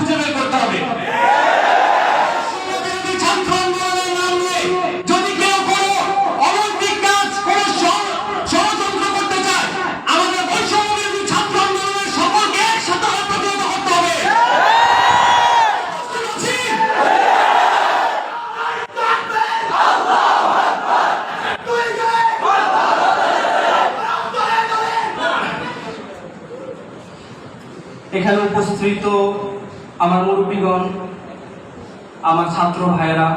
খুঁজে বের করতে মুরব্বীগণ আমার ছাত্র ভাইয়েরা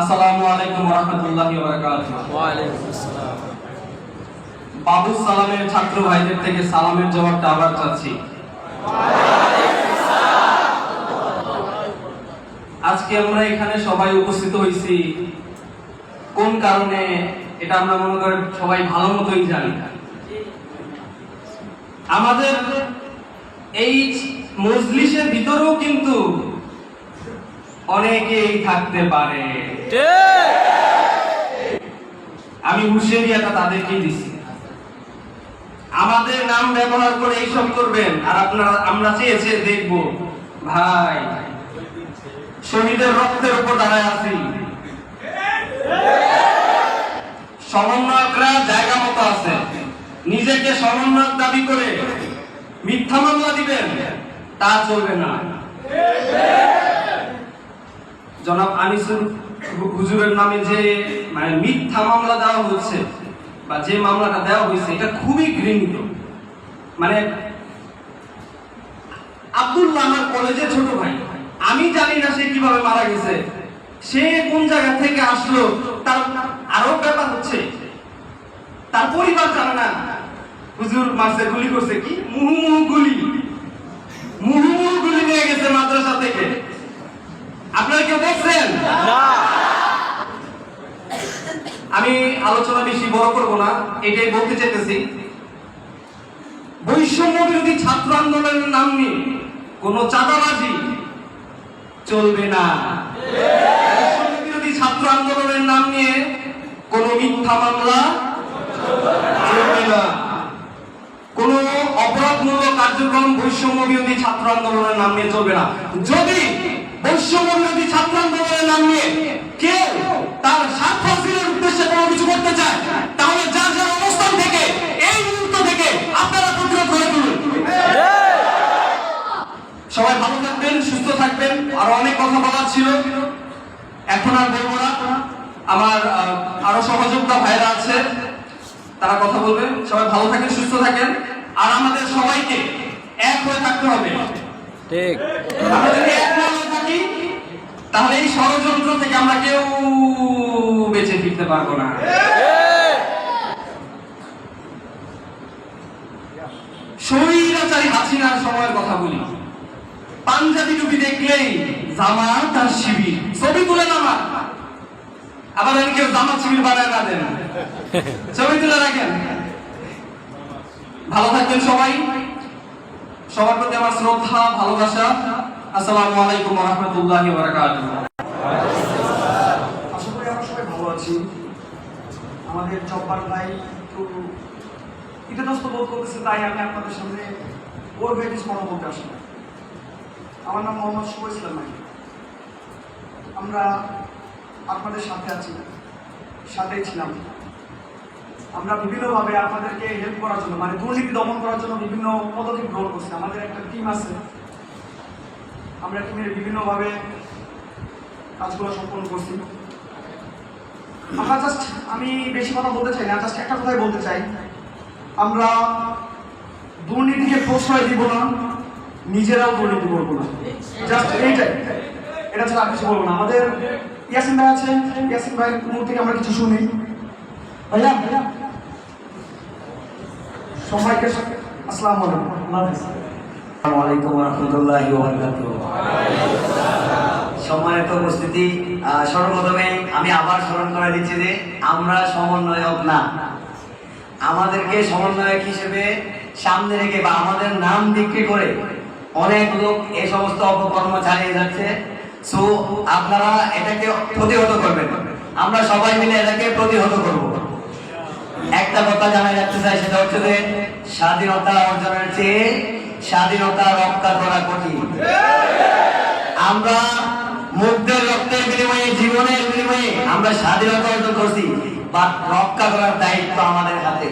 আসসালামু আলাইকুম রহমতুল্লাহ বাবু সালামের ছাত্র ভাইদের থেকে সালামের জবাবটা আবার চাচ্ছি। আজকে আমরা এখানে সবাই উপস্থিত হয়েছি কোন কারণে? এটা আমরা মনে করেন সবাই ভালো মতোই জানি। আমাদের এই মজলিসের ভিতরেও কিন্তু অনেকেই থাকতে পারে। আমি হুঁশিয়ারিয়াটা তাদেরকেই দিছি। আমাদের নাম ব্যবহার করে এইসব করবেন আর আপনারা আমরা চেয়ে চেয়ে দেখব। ভাই শহীদের রক্তের উপর দাঁড়ায় আছি। সমন্বয়করা জায়গা মতো আছে। নিজেকে সমন্বয়ক দাবি করে মিথ্যা মামলা দিবেন। তা চলবে না। জনাব আনিসুর হু- হুজুরের নামে যে মানে মিথ্যা মামলা দেওয়া হচ্ছে বা যে মামলাটা দেওয়া হয়েছে, এটা খুবই ঘৃণিত। মানে আব্দুল্লাহ আমার কলেজের ছোট ভাই, আমি জানি না সে কীভাবে মারা গেছে। সে কোন জায়গা থেকে আসলো, তার আরও ব্যাপার হচ্ছে। তার পরিবার জানে না। হুজুর মাসে গুলি করছে, কি? মুহু মুহু গুলি। মুহু মুহু গুলি নিয়ে গেছে মাদ্রাসা থেকে। আপনারা কেউ দেখছেন? আমি আলোচনা বেশি বড় করব না এটাই বলতে চাইতেছি। বৈষম্য বিরোধী ছাত্র আন্দোলনের নাম নিয়ে কোনো চাঁদাবাজি চলবে না। বৈষম্য বিরোধী ছাত্র আন্দোলনের নাম নিয়ে কোনো মিথ্যা মামলা চলবে না কোন অপরাধমূলক কার্যক্রম বৈষম্য বিরোধী ছাত্র আন্দোলনের নাম নিয়ে চলবে না। যদি বৈষম্য বিরোধী ছাত্র আন্দোলনের নাম নিয়ে কেউ তার স্বার্থ হাসিলের উদ্দেশ্যে কোনো কিছু করতে চায়, তাহলে যার যার অবস্থান থেকে, এই মুহূর্ত থেকে আপনারা প্রতিরোধ করে তুলুন। সবাই ভালো থাকবেন, সুস্থ থাকবেন। আর অনেক কথা বলার ছিল। এখন আর বলব না। আমার আরও সহযোগিতা ভাইরা আছে, তারা কথা বলবেন সবাই ভালো থাকেন, সুস্থ থাকেন। আর আমাদের সবাইকে এক হয়ে থাকতে হবে। ঠিক। আমরা যদি এক না হয়ে থাকি তাহলে এই ষড়যন্ত্র থেকে আমরা কেউ বেঁচে ফিরতে পারব না। স্বৈরাচারী হাসিনার সময়ের কথা বলি। পাঞ্জাবি টুপি দেখলেই জামাত আর শিবির ছবি তুলে নামা আবার কেউ জামাত শিবির বানায় না দেন। ছবি তুলে রাখেন। ভালো থাকবেন সবাই। সবার প্রতি আমার শ্রদ্ধা, ভালোবাসা। আসসালামু আলাইকুম রহমতুল্লাহি বারাকাতুহু। আশা করি আমরা সবাই ভালো আছি। আমাদের জব্বার ভাই একটু ইতস্ত বোধ করতেছে, তাই আমি আপনাদের সামনে ওর হয়ে কিছু কথা বলতে আসলাম। আমার নাম মোহাম্মদ শুভ ইসলাম ভাই। আমরা আপনাদের সাথে আছি, সাথেই ছিলাম। আমরা বিভিন্নভাবে আপনাদেরকে হেল্প করার জন্য মানে দুর্নীতি দমন করার জন্য বিভিন্ন পদক্ষেপ গ্রহণ করছি। আমাদের একটা টিম আছে। আমরা টিমের বিভিন্নভাবে কাজগুলো সম্পন্ন করছি। আমরা জাস্ট আমি বেশি কথা বলতে চাই না জাস্ট একটা কথাই বলতে চাই। আমরা দুর্নীতিকে প্রশ্রয় দিব না, নিজেরাও দুর্নীতি করব না। জাস্ট এইটাই। এটা ছাড়া কিছু বলব না। আমাদের ইয়াসিন ভাই আছে। ইয়াসিন ভাইয়ের মুখ থেকে আমরা কিছু শুনি। ভাইয়া ভাইয়া সবাইকে আসসালামু আলাইকুম। আসসালামু আলাইকুম রহমতুল্লাহি সম্মানিত উপস্থিতি সর্বপ্রথমে আমি আবার স্মরণ করে দিচ্ছি যে আমরা সমন্বয়ক না। আমাদেরকে সমন্বয়ক হিসেবে সামনে রেখে বা আমাদের নাম বিক্রি করে অনেক লোক এ সমস্ত অপকর্ম চালিয়ে যাচ্ছে। সো আপনারা এটাকে প্রতিহত করবেন। আমরা সবাই মিলে এটাকে প্রতিহত করব। একটা কথা জানা যাচ্ছে চাই, সেটা হচ্ছে যে স্বাধীনতা অর্জনের চেয়ে স্বাধীনতা রক্ষা করা কঠিন। আমরা মুগ্ধের রক্তের বিনিময়ে, জীবনের বিনিময়ে আমরা স্বাধীনতা অর্জন করছি বা রক্ষা করার দায়িত্ব আমাদের হাতে।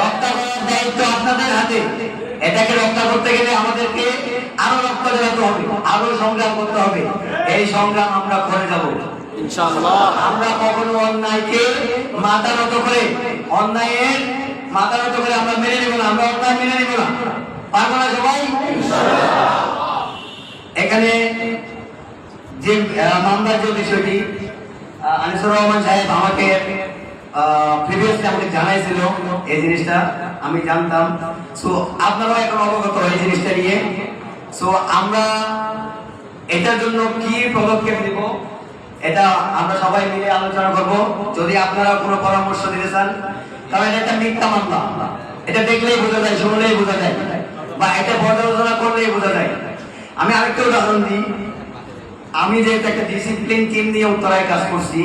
রক্ষা করার দায়িত্ব আপনাদের হাতে। এটাকে রক্ষা করতে গেলে আমাদেরকে আরও রক্ষা দেওয়াতে হবে, আরও সংগ্রাম করতে হবে। এই সংগ্রাম আমরা করে যাব। আমরা কখনো অন্যায়কে মাথা নত করে অন্যায়ের মাথা নত করে আমরা মেনে নেব না আমরা অন্যায় মেনে নেব না। পারব না সবাই? এখানে যে মামলার যে বিষয়টি আনিসুর রহমান সাহেব আমাকে প্রিভিয়াসলি আমাকে জানাইছিল এই জিনিসটা আমি জানতাম। সো আপনারাও এখন অবগত এই জিনিসটা নিয়ে। সো আমরা এটার জন্য কি পদক্ষেপ নিব? এটা আমরা সবাই মিলে আলোচনা করব। যদি আপনারা কোনো পরামর্শ দিতে চান, কারণ এটা মিথ্যা মামলা। এটা দেখলেই বোঝা যায়, শুনলেই বোঝা যায়, বা এটা পর্যালোচনা করলেই বোঝা যায়। আমি আরেকটা উদাহরণ দিই। আমি যেহেতু একটা ডিসিপ্লিন টিম নিয়ে উত্তরায় কাজ করছি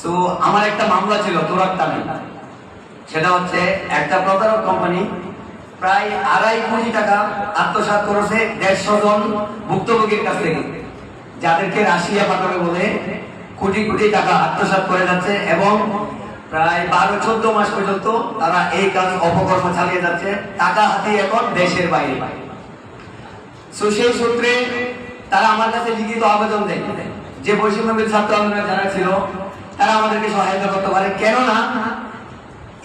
সো আমার একটা মামলা ছিল তোরাক তামি সেটা হচ্ছে একটা প্রতারক কোম্পানি প্রায় আড়াই কোটি টাকা আত্মসাৎ করেছে দেড়শো জন ভুক্তভোগীর কাছ থেকে। যাদেরকে রাশিয়া পাঠাবে বলে কোটি কোটি টাকা আত্মসাৎ করে যাচ্ছে এবং প্রায় বারো, চোদ্দ মাস পর্যন্ত তারা এই কাজ অপকর্ম চালিয়ে যাচ্ছে, টাকা হাতিয়ে এখন দেশের বাইরে। সো সেই সূত্রে তারা আমার কাছে লিখিত আবেদন দেয়। যে বৈষম্যবিদ ছাত্র আন্দোলনের যারা ছিল, তারা আমাদেরকে সহায়তা করতে পারে। কেননা,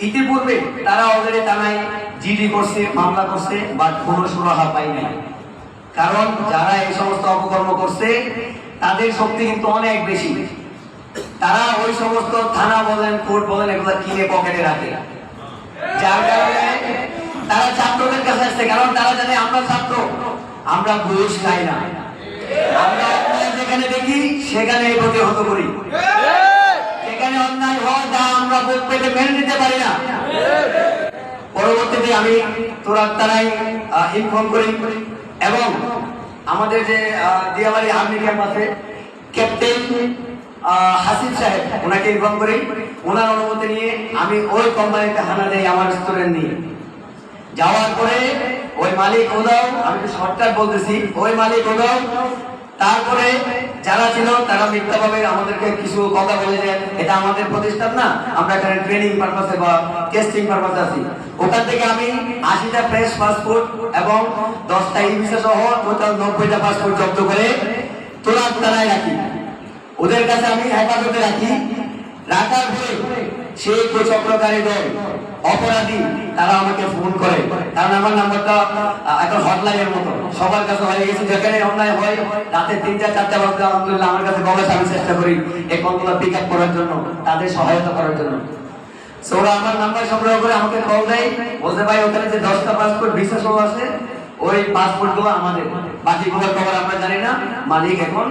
ইতিপূর্বে তারা থানায় জিডি করছে, মামলা করছে বা কোনো সুরাহা পাই নাই কারণ যারা এই সমস্ত অপকর্ম করছে, তাদের শক্তি কিন্তু অনেক বেশি। তারা ওই সমস্ত থানা বলেন, কোর্ট বলেন, এগুলো কিনে পকেটে রাখে। যার কারণে তারা ছাত্রদের কাছে আসছে, কারণ তারা জানে আমরা ছাত্র, আমরা ঘুষ খাই না। আমরা যেখানে দেখি, সেখানে প্রতিহত করি। সেখানে অন্যায় হয়, তা আমরা মেনে নিতে পারি না। পরবর্তীতে আমি তোরা তারাই ইনফর্ম করি। এবং আমাদের যে দিয়াবাড়ি আর্মি ক্যাম্প আছে, ক্যাপ্টেন হাসিব সাহেব, ওনাকে ইনফর্ম করি। ওনার অনুমতি নিয়ে আমি ওই কোম্পানিতে হানা দেই আমার স্টুডেন্ট নিয়ে। যাওয়ার পরে ওই মালিক ওদাও আমি তো শর্টকাট বলতেছি, ওই মালিক ওদাও তারপরে যারা ছিল, তারা মিথ্যাভাবে আমাদেরকে কিছু কথা বলে যে এটা আমাদের প্রতিষ্ঠান না, আমরা এখানে ট্রেনিং পারপাসে বা টেস্টিং পারপাসে আছি। ওখান থেকে আমি আশিটা ফ্রেশ পাসপোর্ট এবং দশটা ই ভিসা সহ টোটাল নব্বইটা পাসপোর্ট জব্দ করে তোলার তারাই রাখি। ওদের কাছে আমি হেফাজতে রাখি। রাখার পরে সেই চক্রকারী দল অপরাধী, তারা আমাকে ফোন করে। কারণ আমার নাম্বারটা এখন হটলাইনের মতো। সবার কাছে হয়ে গেছে যেখানে অন্যায় হয়, রাতে তিনটা, চারটা বাজতে, আলহামদুলিল্লাহ আমার কাছে গবেষ আমি চেষ্টা করি এই কলগুলো পিক আপ করার জন্য, তাদের সহায়তা করার জন্য। ওরা আমার নাম্বার সংগ্রহ করে আমাকে কল দেয়। বলতে ভাই, ওখানে যে দশটা পাসপোর্ট সহ আছে, ওই পাসপোর্টগুলো আমাদের। বাকিগুলোর খবর আমরা জানি না, মালিক এখন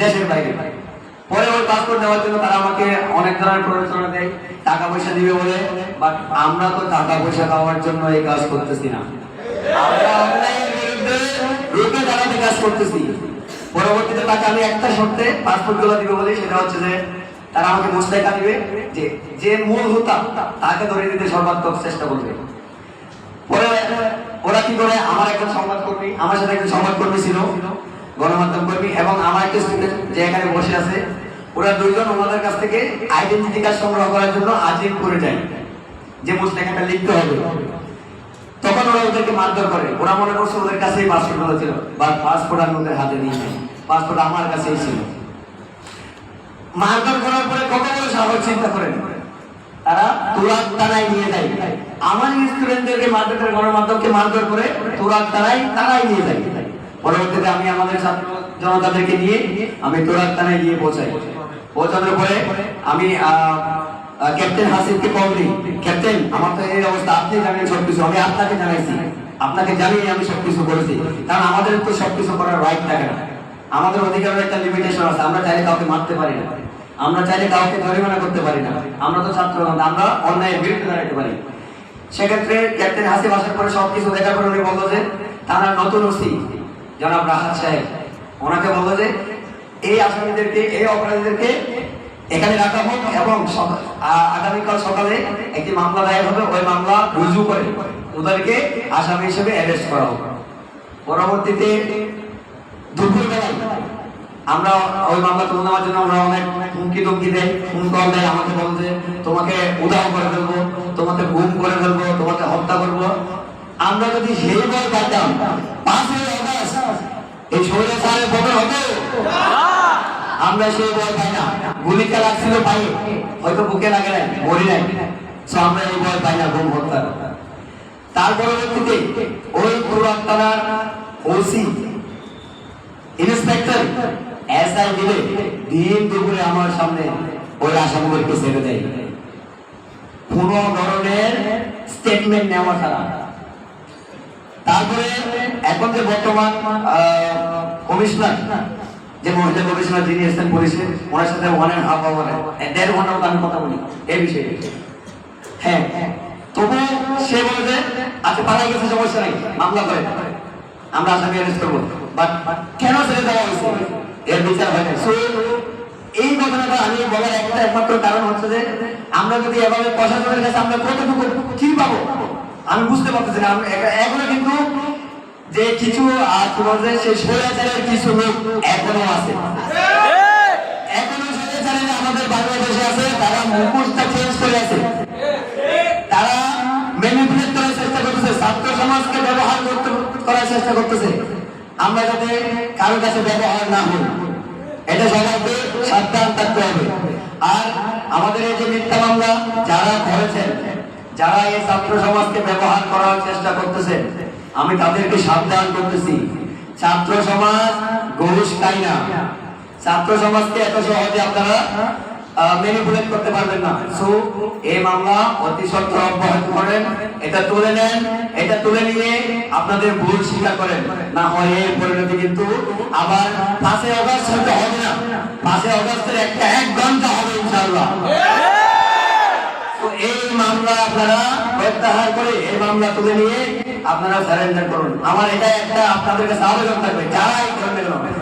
দেশের বাইরে। পরে ওই পাসপোর্ট দেওয়ার জন্য তারা আমাকে অনেক ধরনের প্ররোচনা দেয়। টাকা পয়সা দিবে বলে? বাট আমরা তো টাকা পয়সা পাওয়ার জন্য এই কাজ করতেছি না। সেটা হচ্ছে তারা আমাকে দিবে যে যে মূল তাকে ধরে চেষ্টা করবে। ওরা কি আমার আমার সাথে ছিল, গণমাধ্যম কর্মী, এবং আমার একটা স্টুডেন্ট যে এখানে বসে আছে ওরা দুইজন ওনাদের কাছ থেকে আইডেন্টিটি কার্ড সংগ্রহ করার জন্য আজিম করে যায় যে মুস্তাকাটা লিখতে হবে। তখন ওরা ওদেরকে মারধর করে। ওরা মনে করছে ওদের কাছেই পাসপোর্ট ছিল। বা পাসপোর্ট আমি ওদের হাতে নিয়ে যাই পাসপোর্ট আমার কাছেই ছিল। মারধর করার পরে কত বড় সাহস চিন্তা করেন? তারা তুরাগ তারাই নিয়ে যায়। আমার স্টুডেন্টদেরকে মারধর করে, গণমাধ্যমকে মারধর করে তুরাগ তারাই তারাই নিয়ে যায়। পরবর্তীতে আমি আমাদের ছাত্র জনতাদেরকে নিয়ে আমি তুরাগ তারাই গিয়ে পৌঁছাই। পৌঁছানোর পরে আমি ক্যাপ্টেন হাসিফকে কল দিই। ক্যাপ্টেন আমার তো এই অবস্থা, আপনি জানেন সবকিছু, আমি আপনাকে জানাইছি। আপনাকে জানিয়ে আমি সবকিছু করেছি কারণ আমাদের তো সবকিছু করার রাইট থাকে না। আমাদের অধিকারের একটা লিমিটেশন আছে, আমরা চাইলে কাউকে মারতে পারি না। আমরা চাইলে কাউকে জরিমানা করতে পারি না। আমরা তো ছাত্র, আমরা অন্যায়ের বিরুদ্ধে দাঁড়াতে পারি। সেক্ষেত্রে ক্যাপ্টেন হাসিফ আসার পরে সবকিছু দেখার পরে উনি বলল যে তারা নতুন ওসি, জনাব রাহাত সাহেব। ওনাকে বলল যে এই আসামিদেরকে, এই অপরাধীদেরকে এখানে রাখা হোক এবং আগামীকাল সকালে একটি মামলা দায়ের হবে। ওই মামলা রুজু করে ওদেরকে আসামি হিসেবে অ্যারেস্ট করা হোক। পরবর্তীতে দুপুরবেলায় আমরা ওই মামলা তুলে নেওয়ার জন্য আমরা অনেক হুমকি টুমকি দেয় ফোন কল দেয় আমাকে বলে যে তোমাকে উদাহ করে ফেলব, তোমাকে গুম করে ফেলব, তোমাকে হত্যা করব। আমরা যদি সেই ভয় পাইতাম পাঁচই অগাস্ট এই শরীরে সারে হতো। আমরা সেই ভয় পাই না। গুলিটা লাগছিল পায়ে। হয়তো বুকে লাগে নাই, মরি নাই। আমরা এই ভয় পাই না গুম হত্যা তার পরবর্তীতে ওই পুরান ওসি, ইন্সপেক্টর এসআই দিলে দিন দুপুরে আমার সামনে ওই আসামিদেরকে ছেড়ে দেয়। কোন ধরনের স্টেটমেন্ট নেওয়া ছাড়া। তারপরে এখন যে বর্তমান কমিশনার যে মহিলা কমিশনার যিনি এসেছেন পুলিশে ওনার সাথে ওয়ান অ্যান্ড হাফ আওয়ার দেড় ঘণ্টার মতো আমি কথা বলি এই বিষয়ে। হ্যাঁ তবু সে বলে যে আচ্ছা পালাই গেছে সমস্যা নেই, মামলা করে। আমরা আসামি অ্যারেস্ট করব। বাট কেন ছেড়ে দেওয়া হয়েছে? এর বিচার হয় না এই ঘটনাটা আমি বলার একটা একমাত্র কারণ হচ্ছে যে, আমরা যদি এভাবে প্রশাসনের কাছে আমরা কতটুকু কি পাবো, আমি বুঝতে পারতেছি না। এখনও কিন্তু যে কিছু কি বলছে সেই স্বৈরাচারের কিছু লোক এখনও আছে। আমাদের কাছে না হই। এটা আর আমাদের এই যে মিথ্যা মামলা, যারা করেছেন, যারা এই ছাত্র সমাজকে ব্যবহার করার চেষ্টা করতেছে আমি তাদেরকে সাবধান করতেছি। ছাত্র সমাজ ঘুষ খাই না? ছাত্র সমাজকে এত সহজে আপনারা ম্যানিপুলেট করতে পারবেন না। সো এই মামলা অতি অব্যাহত করেন। এটা তুলে নেন এটা তুলে নিয়ে আপনাদের ভুল স্বীকার করেন। না হয় এর পরিণতি কিন্তু আবার পাঁচই অগস্ট হয়তো হবে না। পাঁচই অগস্টের একটা এক ঘণ্টা হবে ইনশাআল্লাহ। এই মামলা আপনারা প্রত্যাহার করে এই মামলা তুলে নিয়ে আপনারা সারেন্ডার করুন। আমার এটা একটা আপনাদের কাছে আবেদন থাকবে যারাই করবে কেন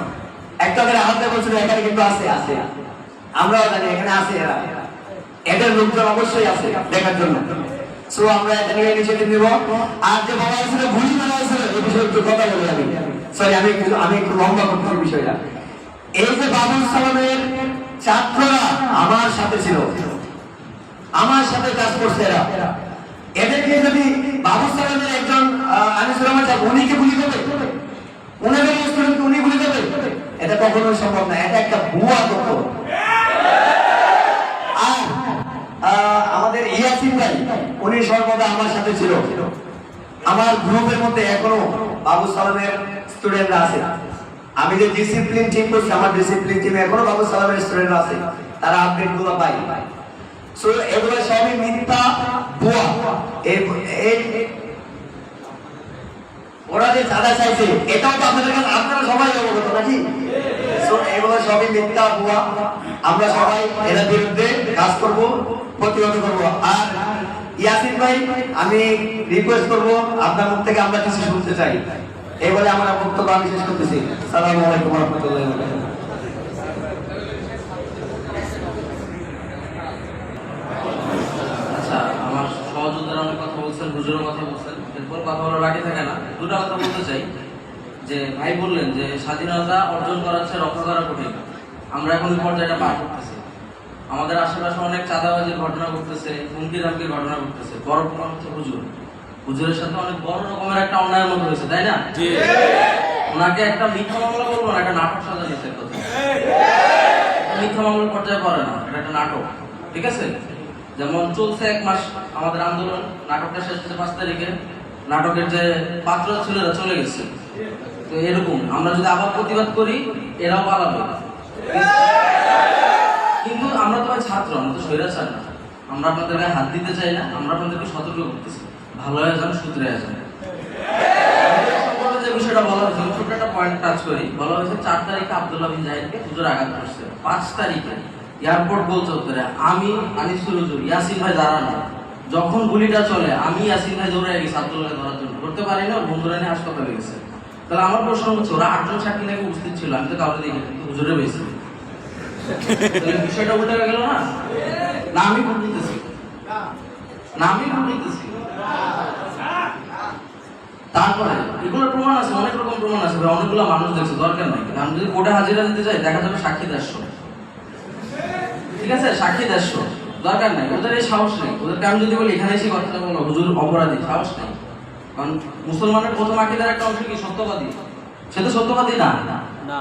একটা করে হাতে বলছিল, এখানে কিন্তু আছে আছে। আমরাও জানি, এখানে আছে এরা। এদের লোকজন অবশ্যই আছে দেখার জন্য। সো আমরা এটা ইনিশিয়েটিভ নিব। আর যে এই বিষয়ে একটু কথা আমি। সরি আমি একটু আমি একটু লম্বা করতেছি বিষয়টা। এই যে বাবুল সালামের ছাত্ররা আমার সাথে ছিল। আমার সাথে কাজ করছে এরা। এদেরকে যদি বাবু সালামের একজন আনিসুর রহমান উনিকে গুলি করবে? ওনাদের স্টুডেন্টকে উনি গুলি করবে? এটা কখনোই সম্ভব না। এটা একটা ভুয়া তথ্য। আর আমাদের ইয়াসিন ভাই, উনি সর্বদা আমার সাথে ছিল। আমার গ্রুপের মধ্যে এখনও বাবু সালামের স্টুডেন্টরা আছে। আমি যে ডিসিপ্লিন টিম করছি, আমার ডিসিপ্লিন টিমে এখনও বাবু সালামের স্টুডেন্টরা আছে। তারা আপডেটগুলো পাই এগুলো সবই মিথ্যা ভুয়া। ওরা যে চাঁদা চাইছে, এটাও তো আপনাদের কাছে আপনারা সবাই অবগত নাকি? এগুলো সবই মিথ্যা ভুয়া। আমরা সবাই বিরুদ্ধে কাজ করব, প্রতিহত করব। আর ইয়াসিন ভাই, আমি রিকোয়েস্ট করব, আপনার মুখ থেকে আমরা কিছু শুনতে চাই। এই বলে আমার বক্তব্য আমি শেষ করতেছি। সালামু আলাইকুম রহমতুল্লাহ আচ্ছা আমার সহযোদ্ধারা অনেক কথা বলছেন হুজুরের কথা বলছেন। এরপর কথা বলা বাকি থাকে না দুটা কথা বলতে চাই। যে ভাই বললেন যে স্বাধীনতা অর্জন করা হচ্ছে রক্ষা করা কঠিন আমরা এখন পর্যায়টা পার করতেছি। আমাদের আশেপাশে অনেক চাঁদাবাজির ঘটনা ঘটতেছে হুমকি ধামকির ঘটনা ঘটতেছে। বড় প্রমাণ হচ্ছে হুজুর। হুজুরের সাথে অনেক বড় রকমের একটা অন্যায়ের মতো হয়েছে তাই না? ওনাকে একটা মিথ্যা মামলা বলব না একটা নাটক সাজা নিচ্ছে মিথ্যা মামলার পর্যায়ে পড়ে না এটা একটা নাটক। ঠিক আছে? যেমন চলছে এক মাস আমাদের আন্দোলন, নাটকটা শেষ হচ্ছে পাঁচ তারিখে। নাটকের যে পাত্র ছিল এরা চলে গেছে। তো এরকম, আমরা যদি আবার প্রতিবাদ করি, এরাও পালাবে। কিন্তু আমরা তো ছাত্র, আমরা তো স্বৈরাচার না। আমরা আপনাদের গায়ে হাত দিতে চাই না, আমরা আপনাদেরকে সতর্ক করতেছি। ভালো হয়ে যান সম্পর্কে যে বিষয়টা বলা হয়েছে ছোট্ট একটা পয়েন্ট টাচ করি। বলা হয়েছে, চার তারিখে আব্দুল্লাহ বিন জাহিদকে হুজুর আঘাত করছে। পাঁচ তারিখে। এয়ারপোর্ট গোল চত্বরে আমি আনিসুর হুজুর ইয়াসিন ভাই দাঁড়ানো যখন গুলিটা চলে, আমি ইয়াসিন ভাই দৌড়ে গেছি আব্দুল্লাহ ধরার জন্য। করতে পারি না, বন্ধুরা নিয়ে হাসপাতালে গেছে। তাহলে আমার প্রশ্ন হচ্ছে, ওরা আটজন সাক্ষী নাকি উপস্থিত ছিল, আমি তো কাউকে দেখি কিন্তু হুজুরে পেয়েছি। বিষয়টা উল্টে গেল না? না, আমি ভুল বলতেছি না, আমি ভুল বলতেছি তারপরে, এগুলোর প্রমাণ আছে, অনেক রকম প্রমাণ আছে অনেকগুলো মানুষ দেখছে, দরকার নাই। আমি যদি কোর্টে হাজিরা দিতে যাই, দেখা যাবে সাক্ষী দেড়শো। ঠিক আছে সাক্ষী দেড়শো দরকার নাই ওদের এই সাহস নেই। ওদেরকে আমি যদি বলি এখানে এসে কথা বলো হুজুর অপরাধী সাহস নেই। কারণ মুসলমানের প্রথম আকিদার একটা অংশ কি সত্যবাদী? সে তো সত্যবাদী না। না।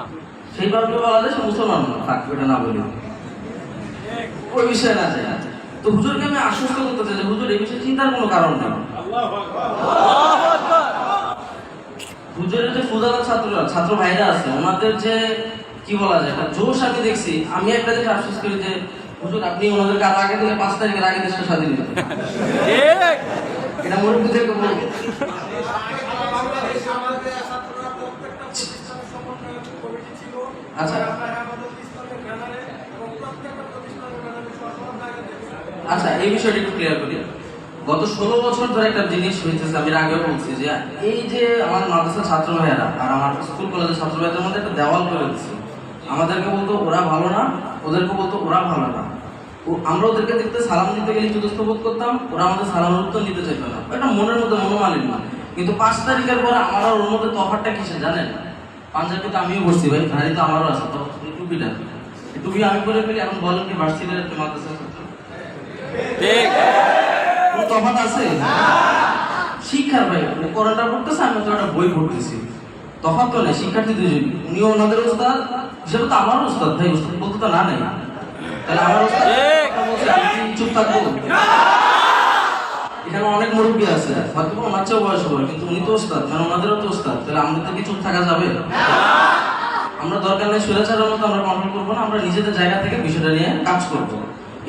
সেই কারণে বলা যায় সে মুসলমান না। থাক এটা না বলি। ওই বিষয়ে না যায়। তো হুজুরকে আমি আশ্বস্ত করতে চাই যে হুজুর এই বিষয়ে চিন্তার কোনো কারণ নেই। হুজুরের যে ফুজাদার ছাত্ররা ছাত্র ভাইরা আছে ওনাদের যে কি বলা যায়? একটা জোশ আমি দেখছি। আমি একটা জিনিস আশ্বাস করি যে, হুজুর, আপনি ওনাদেরকে আরও আগে দিলে পাঁচ তারিখের আগে দেশটা স্বাধীন এটা মুরব্বীদেরকে বলব আচ্ছা। আচ্ছা এই বিষয়টা একটু ক্লিয়ার করি। গত ষোলো বছর ধরে একটা জিনিস হয়েছে আমি আগেও বলছি যে, এই যে আমার মাদ্রাসার ছাত্র ভাইয়েরা আর আমার স্কুল কলেজের ছাত্র ভাইদের মধ্যে একটা দেওয়াল করে দিচ্ছে। আমাদেরকে বলতো ওরা ভালো না ওদেরকে বলতো ওরা ভালো না। ও আমরা ওদেরকে দেখতে সালাম দিতে গেলে চতুর্থ বোধ করতাম ওরা আমাদের সালামের উত্তর নিতে চাইত না। এটা মনের মধ্যে মনোমালিন্য। কিন্তু পাঁচ তারিখের পরে আমার আর ওর মধ্যে তফাৎটা কিসে জানেন? পাঞ্জাবি তো আমিও করছি ভাই গাড়ি তো আমারও আছে তো টুপিটা। টুপি আমি করে ফেলি এখন বলেন কি ভার্সিটির একটা মাদ্রাসা ঠিক। তফাৎ আছে? শিক্ষার ভাই কোরআনটা পড়তেছে আমি তো একটা বই পড়তেছি। তফাৎ তো নেই শিক্ষার্থী দুজন উনি ওনাদের উস্তাদ হিসেবে তো আমারও উস্তাদ ভাই উস্তাদ বলতে তো না নেই। তাহলে আমার চুপ থাকব? এখানে অনেক মুরব্বী আছে হয়তো ওনার চেয়েও বয়স হবে কিন্তু উনি তো ওস্তাদ মানে ওনাদেরও তো ওস্তাদ তাহলে আমাদের কি চুপ থাকা যাবে? আমরা দরকার নেই সুরেচারের মতো আমরা কন্ট্রোল করব না আমরা নিজেদের জায়গা থেকে বিষয়টা নিয়ে কাজ করব।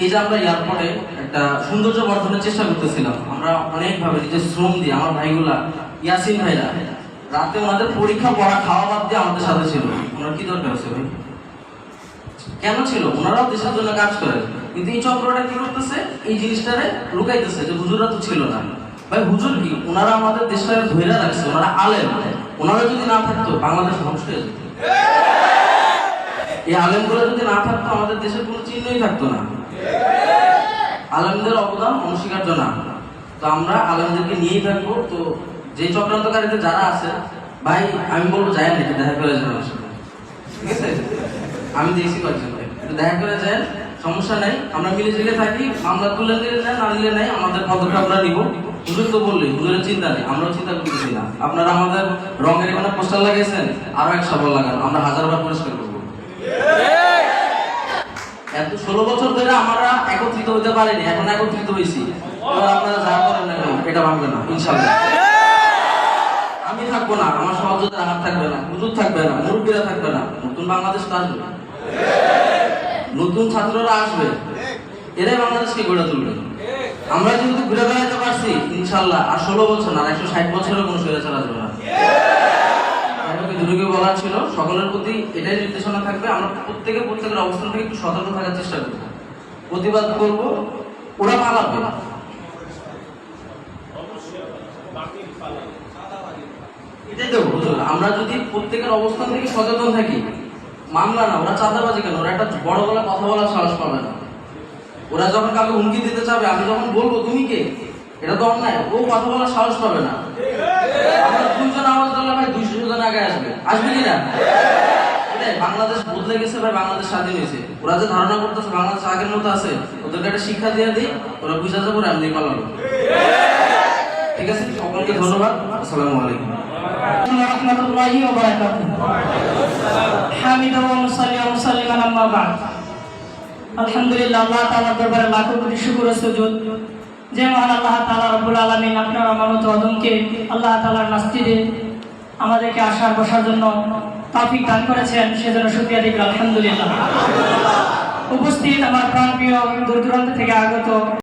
এই যে আমরা এয়ারপোর্টে একটা সৌন্দর্য বর্ধনের চেষ্টা করতেছিলাম আমরা অনেকভাবে নিজের শ্রম দিয়ে আমার ভাইগুলা ইয়াসিন ভাইরা রাতে ওনাদের পরীক্ষা, পড়া, খাওয়া বাদ দিয়ে আমাদের সাথে ছিল। ওনার কি দরকার আছে ভাই কেন ছিল? ওনারাও দেশের জন্য কাজ করে। কিন্তু এই চক্রটা কি করতেছে? এই জিনিসটারে লুকাইতেছে যে হুজুররা তো ছিল না। ভাই, হুজুর কি? ওনারা আমাদের দেশটাকে ধরে রাখছে। ওনারা আলেম। ওনারা যদি না থাকতো, বাংলাদেশ ধ্বংস হয়ে যেত। এই আলেমগুলো যদি না থাকতো, আমাদের দেশের কোনো চিহ্নই থাকতো না। আলেমদের অবদান অনস্বীকার্য না। তো আমরা আলেমদেরকে নিয়েই থাকব। তো যে চক্রান্তকারীদের যারা আছে, ভাই, আমি বলব যায় নাকি, দেখা করে আমার সাথে। ঠিক আছে? আমি দেখছি কয়েকজন ভাই দেখা করে যায় সমস্যা নাই, আমরা মিলে ঝিলে থাকি, মামলা তুলে দিলে নেয় না নিলে নাই, আমাদের পদক্ষেপ আমরা নিব। তো বললি চিন্তা নেই, আমরাও চিন্তা করতেছি না আপনারা আমাদের রঙের পোস্টার লাগাইছেন আরও এক সফল লাগান, আমরা হাজারবার পরিষ্কার করব। এত ষোলো বছর ধরে আমরা একত্রিত হতে পারিনি, এখন একত্রিত হয়েছি। আপনারা যা করেন না এটা ভাঙবে না, ইনশাল্লাহ। থাকব না আমার সহযোগিতার হাত থাকবে না, হুজুর থাকবে না, মুরব্বীরা থাকবে না, নতুন বাংলাদেশ তো আসবে। নতুন ছাত্ররা আসবে, এরাই বাংলাদেশকে গড়ে তুলবে। আমরা যেহেতু ঘুরে বেড়াতে পারছি, ইনশাল্লাহ, আর ষোলো বছর না একশো ষাট বছরের কোনো স্বৈরাচার আসবে না। দুটোকে বলার ছিল, সকলের প্রতি এটাই নির্দেশনা থাকবে, আমরা প্রত্যেকে প্রত্যেকের অবস্থান থেকে একটু সতর্ক থাকার চেষ্টা করব। প্রতিবাদ করব, ওরা পালাবে। এটাই তো হুজুর আমরা যদি প্রত্যেকের অবস্থান থেকে সচেতন থাকি, মামলা না, ওরা চাঁদাবাজি কেন? ওরা একটা বড় গলা কথা বলার সাহস পাবে না। ওরা যখন কাউকে হুমকি দিতে চাবে, আমি যখন বলব, তুমি কে? এটা তো অন্যায়, ও কথা বলার সাহস পাবে না। আমরা দুইজন আওয়াজ দিলে ভাই দুইশো জন আগে আসবে। আসবে কি না বাংলাদেশ বদলে গেছে ভাই, বাংলাদেশ স্বাধীন হয়েছে। ওরা যে ধারণা করতেছে, বাংলাদেশ আগের মতো আছে, ওদেরকে একটা শিক্ষা দিয়ে দিই, ওরা বুঝা যাবে, ওরা এমনি ঠিক আছে? সকলকে ধন্যবাদ। আসসালামু আলাইকুম। আলহামদুলিল্লাহ আল্লাহ আল্লাহ আপনার অদমকে আল্লাহ আমাদেরকে আসার বসার জন্য তাফিক দান করেছেন সেজন্য শুকরিয়া দিবেন আলহামদুলিল্লাহ। উপস্থিত আমার প্রাণপ্রিয় দূর থেকে আগত